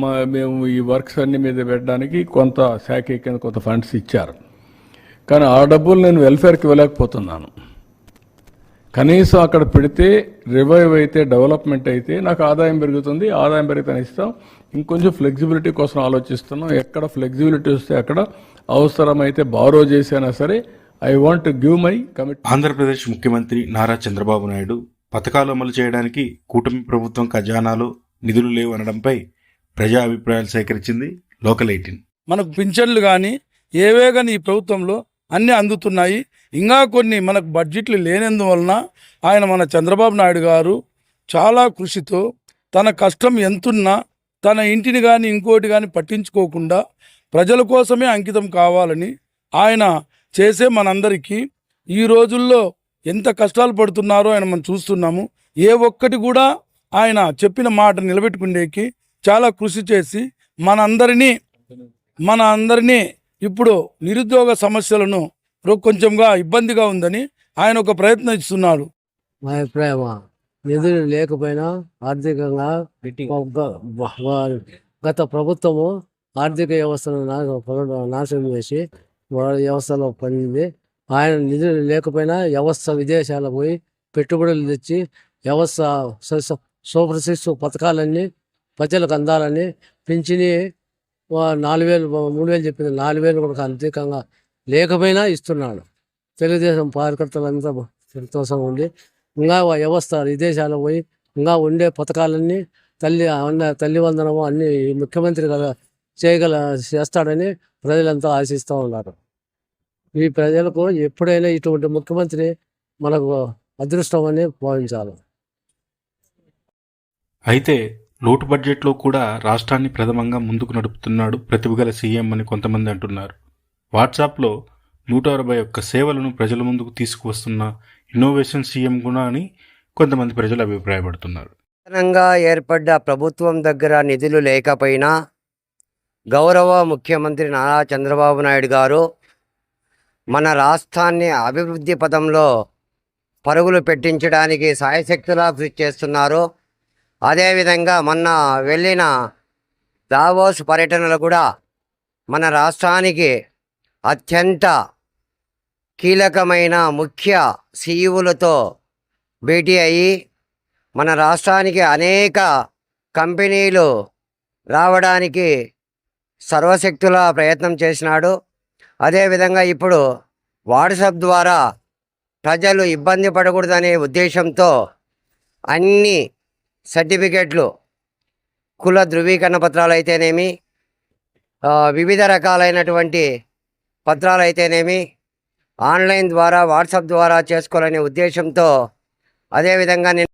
మా మేము ఈ వర్క్స్ అన్ని మీద పెట్టడానికి కొంత శాఖ కింద కొంత ఫండ్స్ ఇచ్చారు. కానీ ఆ డబ్బులు నేను వెల్ఫేర్కి ఇవ్వలేకపోతున్నాను. కనీసం అక్కడ పెడితే రివైవ్ అయితే డెవలప్మెంట్ అయితే నాకు ఆదాయం పెరుగుతుంది ఆదాయం పెరిగితే ఇస్తాం. ఇంకొంచెం ఫ్లెక్సిబిలిటీ కోసం ఆలోచిస్తున్నాం. ఎక్కడ ఫ్లెక్సిబిలిటీ వస్తే అక్కడ అవసరమైతే బారో చేసైనా సరే I want give my commit. Andhra Pradesh ముఖ్యమంత్రి నారా చంద్రబాబు నాయుడు పథకాలు అమలు చేయడానికి కూటమి ప్రభుత్వం ఖజానాలో నిధులు లేవు అనడంపై ప్రజా అభిప్రాయాలు సేకరించింది లోకల్ ఎయిటీన్. మనకు పింఛన్లు కానీ ఏవే కానీ ఈ ప్రభుత్వంలో అన్నీ అందుతున్నాయి. ఇంకా కొన్ని మనకు బడ్జెట్లు లేనందువలన ఆయన మన చంద్రబాబు నాయుడు గారు చాలా కృషితో తన కష్టం ఎంతున్నా తన ఇంటిని కానీ ఇంకోటి కానీ పట్టించుకోకుండా ప్రజల కోసమే అంకితం కావాలని ఆయన చేసే మనందరికీ ఈ రోజుల్లో ఎంత కష్టాలు పడుతున్నారో ఆయన మనం చూస్తున్నాము. ఏ ఒక్కటి కూడా ఆయన చెప్పిన మాట నిలబెట్టుకునేకి చాలా కృషి చేసి మనందరినీ మన అందరినీ ఇప్పుడు నిరుద్యోగ సమస్యలను కొంచెంగా ఇబ్బందిగా ఉందని ఆయన ఒక ప్రయత్నం ఇస్తున్నాడు మా అభిప్రాయం నిధులు లేకపోయినా ఆర్థికంగా గత ప్రభుత్వము ఆర్థిక వ్యవస్థను నాశనం చేసి వాళ్ళ వ్యవస్థలో పడింది. ఆయన నిధులు లేకపోయినా వ్యవస్థ విదేశాలకు పోయి పెట్టుబడులు తెచ్చి వ్యవస్థ సూపర్ సిక్స్ పథకాలన్నీ ప్రజలకు అందాలని పింఛని నాలుగు వేలు మూడు వేలు చెప్పింది నాలుగు వేలు కూడా అధికంగా లేకపోయినా ఇస్తున్నాడు. తెలుగుదేశం కార్యకర్తలంతా సంతోషంగా ఉంది ఇంకా వ్యవస్థ విదేశాలకు పోయి ఇంకా ఉండే పథకాలన్నీ తల్లి అన్న తల్లి వందనము అన్ని ముఖ్యమంత్రి గల చేయగల చేస్తాడని ప్రజలంతా ఆశిస్తూ ఉన్నారు. ఈ ప్రజలకు ఎప్పుడైనా ఇటువంటి ముఖ్యమంత్రి మనకు అదృష్టం అని భావించాలి. అయితే లోటు బడ్జెట్లో కూడా రాష్ట్రాన్ని ప్రథమంగా ముందుకు నడుపుతున్నాడు ప్రతిభగల సీఎం అని కొంతమంది అంటున్నారు. వాట్సాప్లో నూట అరవై ఒక్క సేవలను ప్రజల ముందుకు తీసుకువస్తున్న ఇన్నోవేషన్ సీఎం కూడా అని కొంతమంది ప్రజలు అభిప్రాయపడుతున్నారు. నూతనంగా ఏర్పడ్డ ప్రభుత్వం దగ్గర నిధులు లేకపోయినా గౌరవ ముఖ్యమంత్రి నారా చంద్రబాబు నాయుడు గారు మన రాష్ట్రాన్ని అభివృద్ధి పదంలో పరుగులు పెట్టించడానికి సాయశక్తులా కృషి చేస్తున్నారు. అదేవిధంగా మొన్న వెళ్ళిన దావోస్ పర్యటనలు కూడా మన రాష్ట్రానికి అత్యంత కీలకమైన ముఖ్య సీఈవులతో భేటీ అయ్యి మన రాష్ట్రానికి అనేక కంపెనీలు రావడానికి సర్వశక్తుల ప్రయత్నం చేసినాడు. అదేవిధంగా ఇప్పుడు వాట్సాప్ ద్వారా ప్రజలు ఇబ్బంది పడకూడదనే ఉద్దేశంతో అన్ని సర్టిఫికెట్లు కుల ధృవీకరణ పత్రాలు అయితేనేమి వివిధ రకాలైనటువంటి పత్రాలు అయితేనేమి ఆన్లైన్ ద్వారా వాట్సాప్ ద్వారా చేసుకోవాలనే ఉద్దేశంతో అదేవిధంగా నేను